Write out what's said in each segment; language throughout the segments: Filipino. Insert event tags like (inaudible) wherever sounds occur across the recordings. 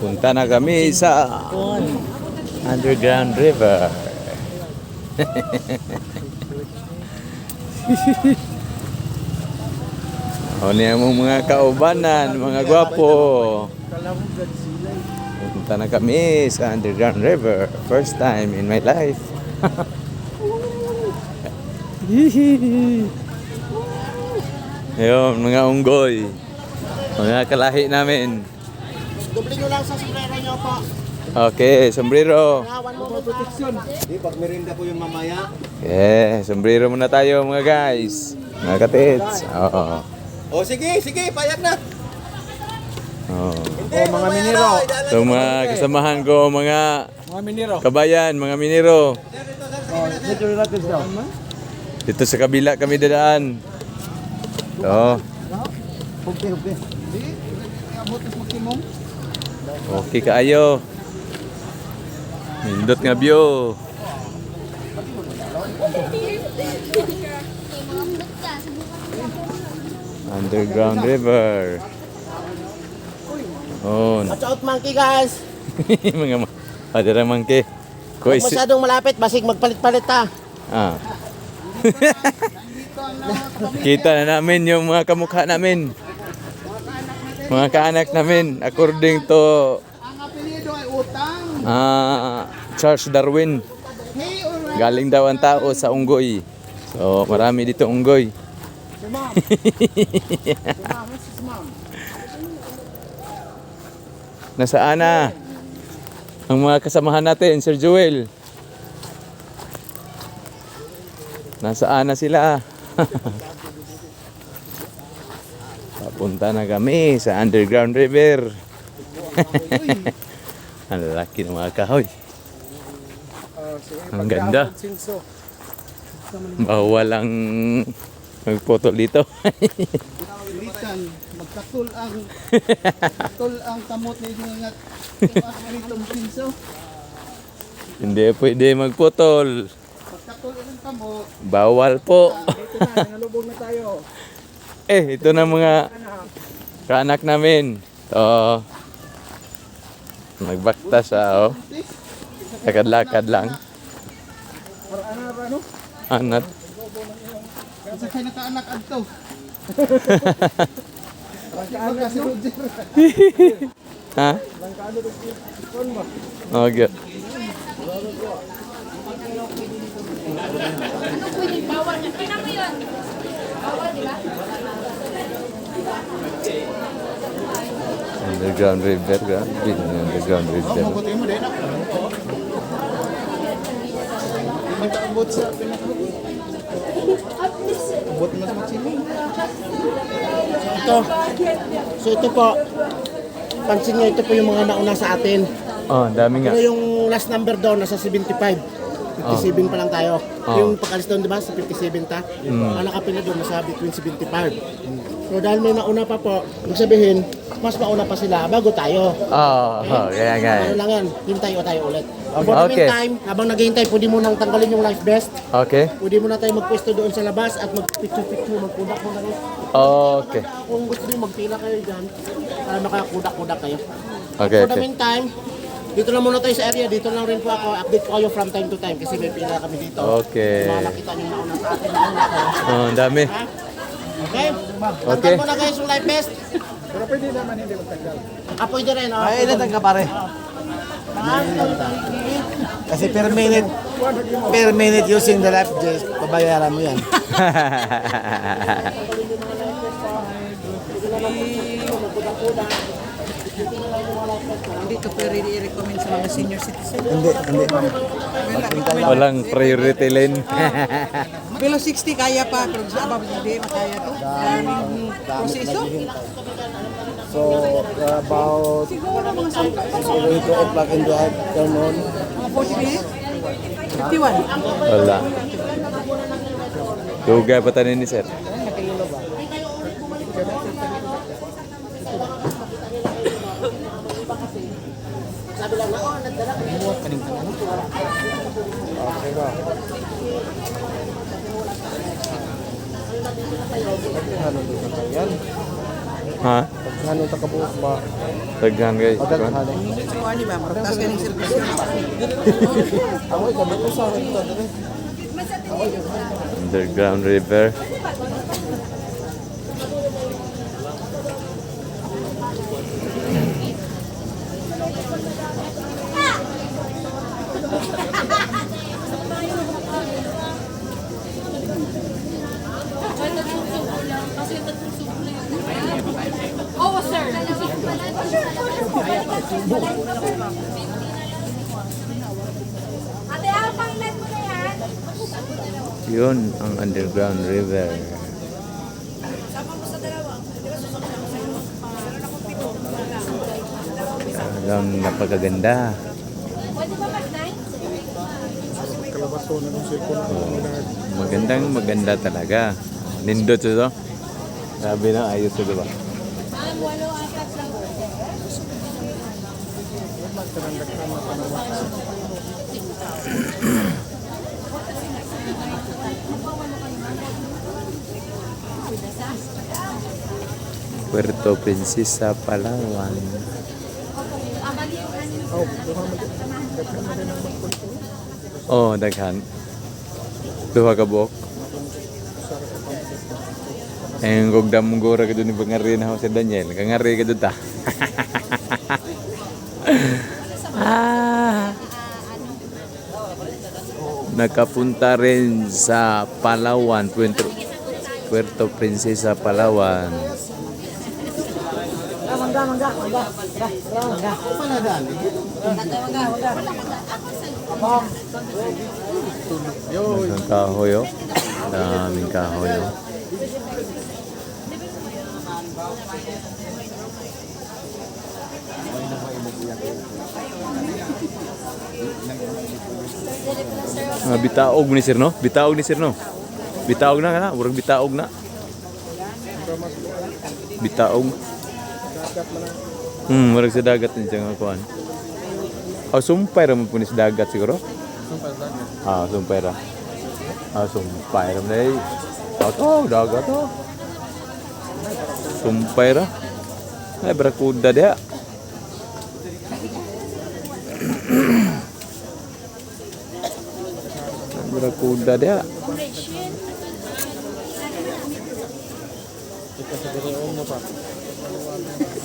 Punta na kami sa Underground River. (laughs) o niya mo mga kaubanan, mga gwapo. Punta na kami sa Underground River. First time in my life. (laughs) Ayun, mga unggoy. Mga kalahi namin. Doble nyo lang sa sombrero nyo po. Okay, sombrero. One mo protection. Di, pag merinda po yung mamaya. Yeah, sombrero muna tayo mga guys. Mga katits. Oo. O sige, sige, payag na. Oo. Hindi, mga miniro. So mga kasamahan ko, mga Mga miniro. kabayan, mga minero. Oh, medyo relatives daw. Dito sa kabila kami dadaan. So, Okay, okay. Di, abot is makimong. Okay kaayo. Nindot nga view. Underground River. Oh, Watch out monkey guys. (laughs) mga ma- padirang mangke. Huwag masyadong malapit, basig magpalit-palit ha. Ah. (laughs) Kita na namin yung mga kamukha namin. Mga kaanak namin according to Ang apelido ay utang. ah, Charles Darwin. Galing daw ang tao sa unggoy. So marami dito unggoy. (laughs) Nasaan na? Ang mga kasamahan natin, Sir Joel. Nasaan na sila? (laughs) Papunta na kami sa Underground River. Ang lalaki ng mga kahoy. Ang ganda. Bawal ang magphoto dito. Litan, magkatul ang katul ang kamot ni sinso. Hindi pwede magputol. Pagkatul ang kamot. Bawal po. Dito na, nangalubog na tayo. Eh, ito na mga kaanak namin. So, nagbakta sa oh. Lakad-lakad lang. Para ano, ano? Anat. Kasi kayo nakaanak adto. Rangkaan si Roger. Ha? Rangkaan ito si Kon ba? Underground river, grabe. Underground river. Ka abot sa. Abot mo sa magsimo. Ito. So ito po. Pansin nyo, ito po yung mga nauna sa atin. Oh, dami nga. Pero yung last number doon, nasa 75. 57 pa lang tayo. Oh. Yung pagkalis doon, di ba, sa 57 ta? Ang nakapila doon, nasa between 75. So dahil may nauna pa po, ibig sabihin, mas mauna pa sila bago tayo. Oh, oh kaya nga. Ano lang yan, hintay o tayo ulit. For the Okay. meantime, habang naghihintay, pwede mo nang tanggalin yung life vest. Okay. Pwede mo na tayo magpwesto doon sa labas at magpicture-picture, magkudak mo na rin. Okay. Kung gusto niyo magpila kayo dyan, para makakudak-kudak kayo. Okay, For the okay. meantime, dito lang muna tayo sa area. Dito lang rin po ako. Update ko kayo from time to time kasi may pila kami dito. Okay. Mga nakita niyo nauna sa atin. Oh, ang dami. Ha? Okay? Okay. Tanggal mo na guys yung life vest. Pero pwede naman hindi magtagal. Ah, pwede rin. Oh. Ay, ilan ka pare? Kasi per minute, per minute using the life vest, pabayaran mo yan. (laughs) Hindi ka pwede i-recommend sa mga senior citizen. hindi, hindi. Walang priority lane. (laughs) Below 60 kaya pa, pero sa above hindi makaya to. Daming proseso. So, about Siguro mga sampa. 8 o'clock in the afternoon, Mga 40 minutes. 51. Wala. Dugay pa tanin ni sir. Sabi lang na, oh, nagdala ka. Ha? Ganun ta kabuok ba? Daghan guys. Pagkakali. So, ano ba? Maragtas ka ng servisyo. Ako gabi ko sa akin to dire. Underground river. Ate, ah, pangilan mo na yan. Yun ang underground river. Talagang napakaganda. Pwede ba mag-nine? Kalabato na ng Oh, magandang maganda talaga. Nindot ito. Sabi na ayos ito ba? Ma'am, walo apat lang. Puerto Princesa, Palawan. Oh, daghan. Duha ka buok. Kung damong gora ka doon ni Bangari na ako si Daniel. Kangari ka doon ta. (laughs) ah. Nakapunta rin sa Palawan, Puerto, Puerto Princesa, Palawan. Ang kahoy, oh. Daming kahoy, oh. Ah, bitaog ni sir no? Bitaog ni sir no? Bitaog na kana, murag bitaog na. Bitaog. Hmm, murag sa dagat ni siya nga kuan. Ah, sumpay ra mo po ni sa dagat siguro? Ah, sumpay ra. Ah, sumpay ra na eh. Ato, dagat to. Sumpay ra. Ay, barakuda dia. Barakuda dia.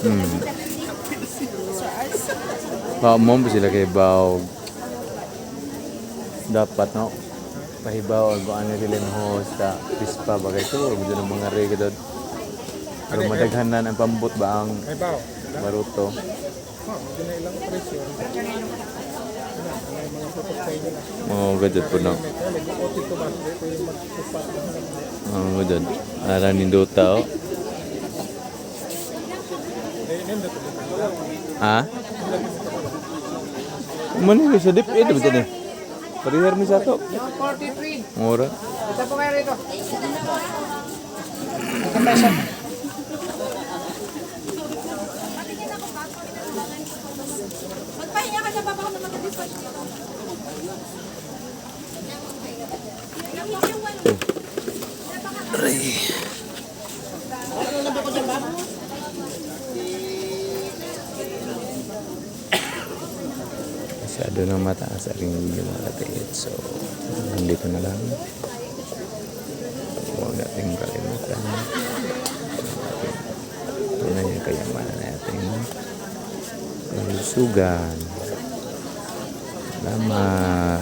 Hmm. Ba mo ba sila kay baw. Dapat no. Pahibaw ang ano sila host sa pispa ba kay to gusto ng mga rega doon. Pero madaghanan ang pambot ba ang maruto. ilang presyo. Oh, gadget po magpupat. Oh, gadget. Ara ni Dota oh. Ha? Mani sa dip eh dapat ni. Parihar mi sa to. 43. Mura. Ito po kayo na dito? Masyado ng mataas ring yung mga katiit. So, nandito na lang. Huwag natin kalimutan. Ito na yung kayamanan natin. Kalusugan. 那么